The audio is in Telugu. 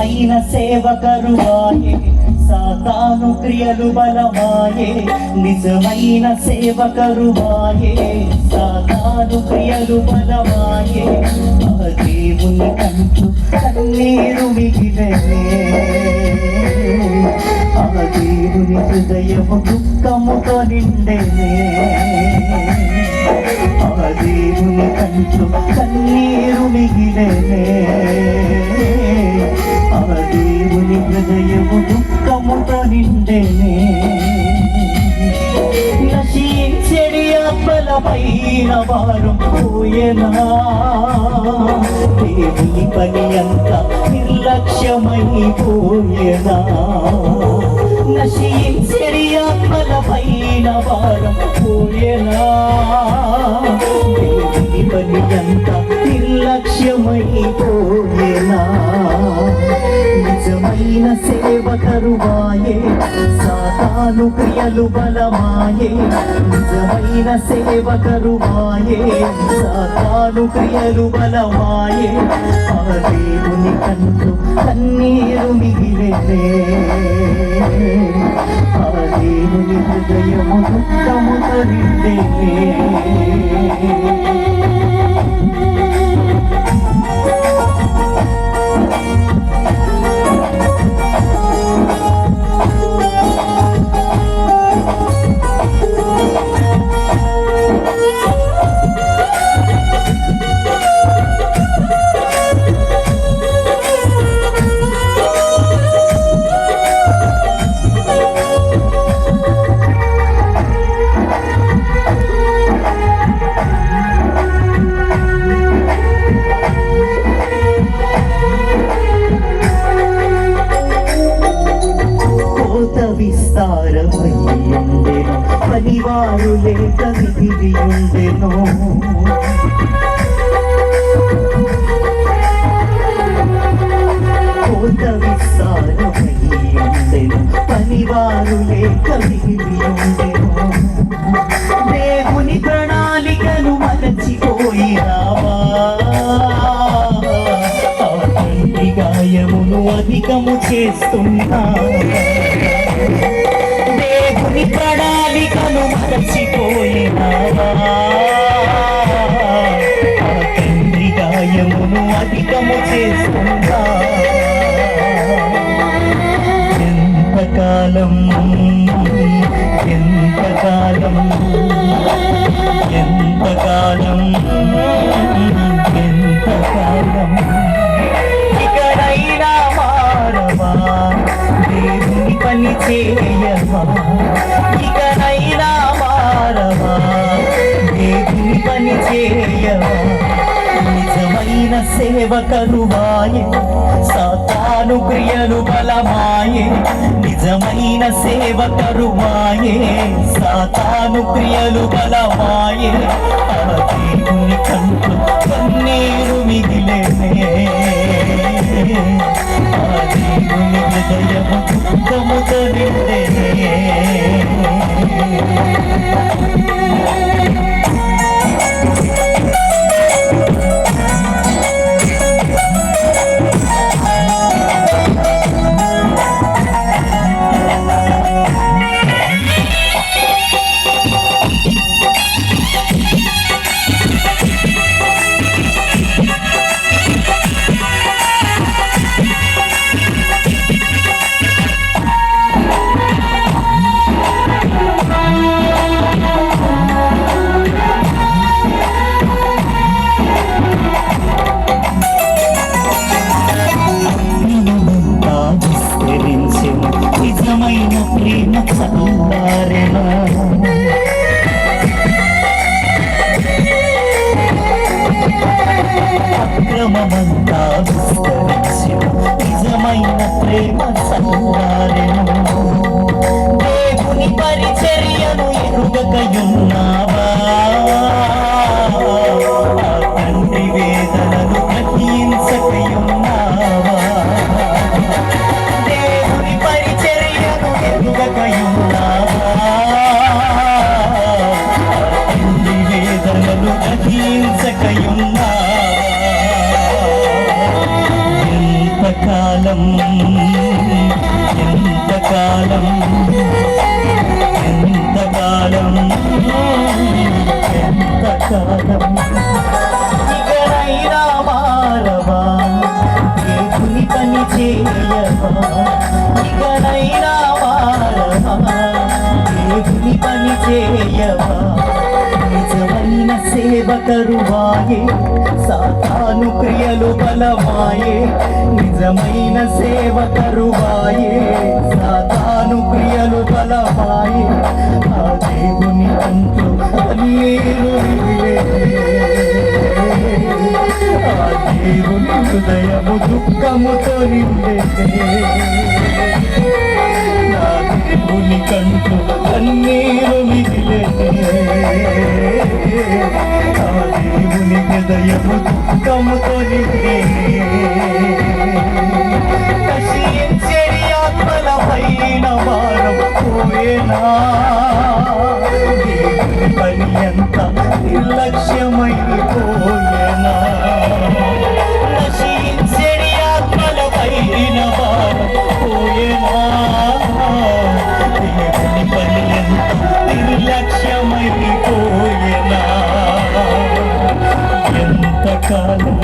నిజమైన సేవకరువాయే సాతాను క్రియలు బలమాయే. నిజమైన సేవకరువాయే సాతాను క్రియలు బలమాయే. దేవుని కంటూ కన్నీరు మిగిలే ఆ దేవుని హృదయము దుఃఖముతో నిండెనే ఆ దేవుని కంటూ కన్నీరు మిగిలే దేవుని హృదయము దుఃఖముతో నిండెనే నశించెడి ఆత్మలపైన వారు పోయనా దేవుని పని అంతా నిర్లక్ష్యమైపోయేనా నశించెడి ఆత్మలపైన వారు పోయనా దేవుని పని అంతా నిర్లక్ష్యమైపోయేనా దీన సేవ కరువాయే సాతాను క్రియలు బలమాయే. నిజమైన సేవ కరువాయే సాతాను క్రియలు బలమాయే. ఆ దేవుని కంటూ కన్నీరు మిగిలేనే ఆ దేవుని హృదయము దుఃఖము తరిందే పనివారు లేక మిగిలి ఉండెను. కోత విస్తారమయ్యుండెను. పనివారు లేక మిగిలి ఉండెను. దేవుని ప్రణాళికను మరచిపోయి రావా. గాయమును అధికము చేస్తున్నా. తండ్రి గాయమును అధికము చేస్తున్నా ఎంతకాలం ఎంతకాలం ఎంతకాలం ఎంతకాలం? నిజమైన సేవ కరువాయే సాతాను క్రియలు బలమాయే. నిజమైన సేవ కరువాయే సాతాను క్రియలు బలమాయే. ఆ దేవుని కంటూ కన్నీరు మిగిలేనే. పని చేయవా ఇకనైనా మారవా దేవుని పని చేయవా? నిజమైన సేవ తరువాయే సాతాను క్రియలు బలమాయే నిజమైన సేవ తరువాయే సాతాను క్రియలు బలమాయే. ఆ దేవుని అంటూ నీరు దేవుని హృదయము దుఃఖముతో నిండే నా దేవుని కంటూ కన్నీరు మిగిలే నా దేవుని హృదయము దుఃఖముతో నిండే నశించెడి ఆత్మల పైన వారం పోయేనా?